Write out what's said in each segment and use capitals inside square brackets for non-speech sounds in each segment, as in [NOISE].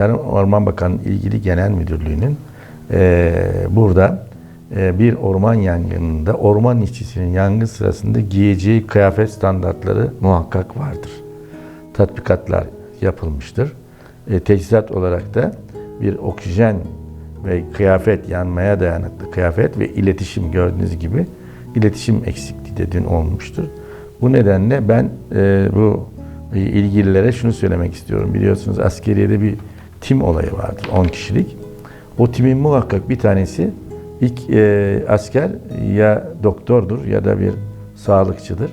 Yani Orman Bakanı ilgili genel müdürlüğünün eee, burada eee, bir orman yangınında orman işçisinin yangın sırasında giyeceği kıyafet standartları muhakkak vardır. Tatbikatlar yapılmıştır. E, teçhizat olarak da bir oksijen ve kıyafet yanmaya dayanıklı kıyafet ve iletişim gördüğünüz gibi iletişim eksikliği de dün olmuştur. Bu nedenle ben e, bu ilgililere şunu söylemek istiyorum. Biliyorsunuz askeriyede bir tim olayı vardır 10 kişilik. O timin muhakkak bir tanesi ilk e, asker ya doktordur ya da bir sağlıkçıdır.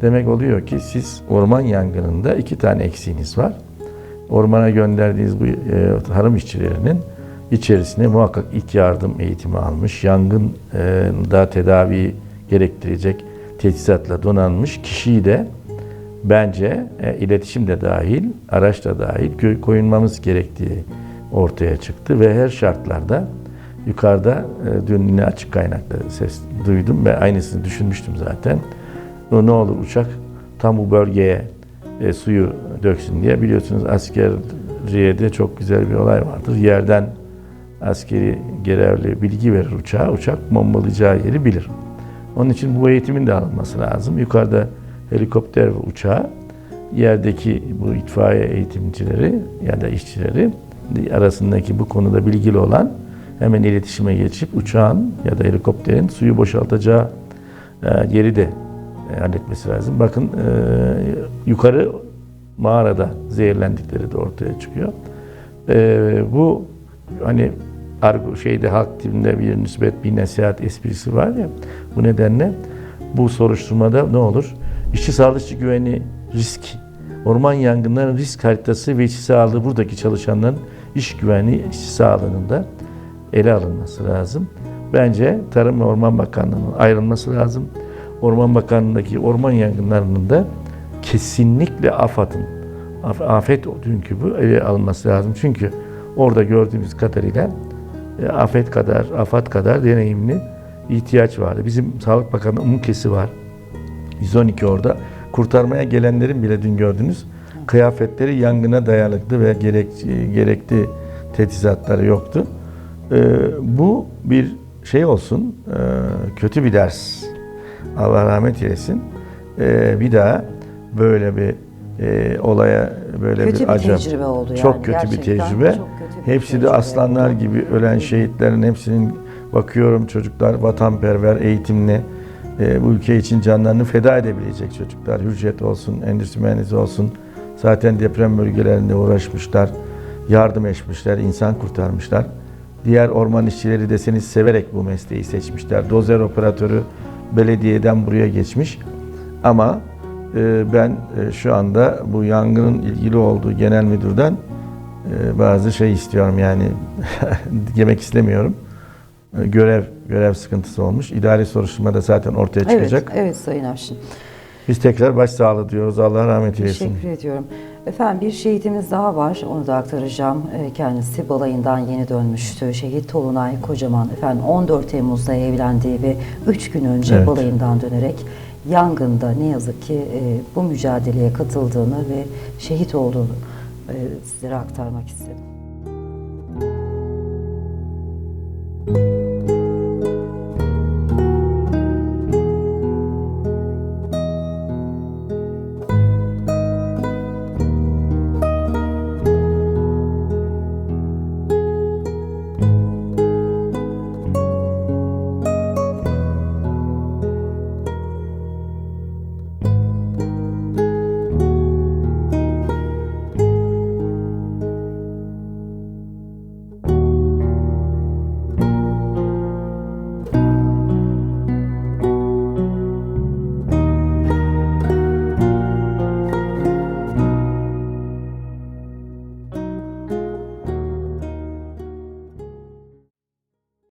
Demek oluyor ki siz orman yangınında iki tane eksiğiniz var. Ormana gönderdiğiniz bu e, tarım işçilerinin içerisine muhakkak ilk yardım eğitimi almış, yangın e, da tedavi gerektirecek teçhizatla donanmış kişiyi de bence e, iletişim de dahil, araç da dahil koyulmamız gerektiği ortaya çıktı ve her şartlarda yukarıda e, dün yine açık kaynakta ses duydum ve aynısını düşünmüştüm zaten. O ne olur uçak tam bu bölgeye e, suyu döksün diye biliyorsunuz askeriyede çok güzel bir olay vardır. Yerden askeri görevli bilgi verir uçağa, uçak bombalayacağı yeri bilir. Onun için bu eğitimin de alınması lazım. Yukarıda helikopter ve uçağı, yerdeki bu itfaiye eğitimcileri ya da işçileri arasındaki bu konuda bilgili olan hemen iletişime geçip uçağın ya da helikopterin suyu boşaltacağı e, yeri de e, halletmesi lazım. Bakın e, yukarı mağarada zehirlendikleri de ortaya çıkıyor. Bu hani argo şeyde halk dilinde bir nispet bir nasihat esprisi var ya. Bu nedenle bu soruşturmada ne olur? İşçi sağlıkçı güveni risk, orman yangınlarının risk haritası ve işçi sağlığı buradaki çalışanların iş güvenliği, işçi sağlığının da ele alınması lazım. Bence Tarım ve Orman Bakanlığı'nın ayrılması lazım. Orman Bakanlığı'ndaki orman yangınlarının da kesinlikle AFAD'ın, af- afet dünkü bu ele alınması lazım. Çünkü orada gördüğümüz kadarıyla e, afet kadar, afat kadar deneyimli ihtiyaç vardı. Bizim Sağlık Bakanı Umukesi var. 112 orada. Kurtarmaya gelenlerin bile dün gördünüz. Kıyafetleri yangına dayanıklı ve gerek, gerekli teçhizatları yoktu. Ee, bu bir şey olsun, e, kötü bir ders. Allah rahmet eylesin. Ee, bir daha böyle bir e, olaya böyle Kötü bir bir acem. tecrübe oldu yani. Çok kötü bir Gerçekten tecrübe. çok kötü bir Hepsi de aslanlar gibi ölen şehitlerin hepsinin bakıyorum çocuklar vatanperver, eğitimli, e, bu ülke için canlarını feda edebilecek çocuklar. Hürriyet olsun, endüstri mühendisi olsun. Zaten deprem bölgelerinde uğraşmışlar, yardım etmişler, insan kurtarmışlar. Diğer orman işçileri deseniz severek bu mesleği seçmişler. Dozer operatörü belediyeden buraya geçmiş. Ama e, ben e, şu anda bu yangının ilgili olduğu genel müdürden e, bazı şey istiyorum yani [LAUGHS] yemek istemiyorum. E, Görev görev sıkıntısı olmuş. İdari soruşturma da zaten ortaya Evet, çıkacak. evet Sayın Avşin. Biz tekrar başsağlığı diyoruz. Allah rahmet eylesin. Teşekkür ediyorum. Efendim bir şehitimiz daha var. Onu da aktaracağım. Ee, Kendisi balayından yeni dönmüştü. Şehit Tolunay Kocaman. Efendim 14 Temmuz'da evlendiği ve 3 gün önce Evet. balayından dönerek yangında ne yazık ki e, bu mücadeleye katıldığını ve şehit olduğunu e, sizlere aktarmak istedim.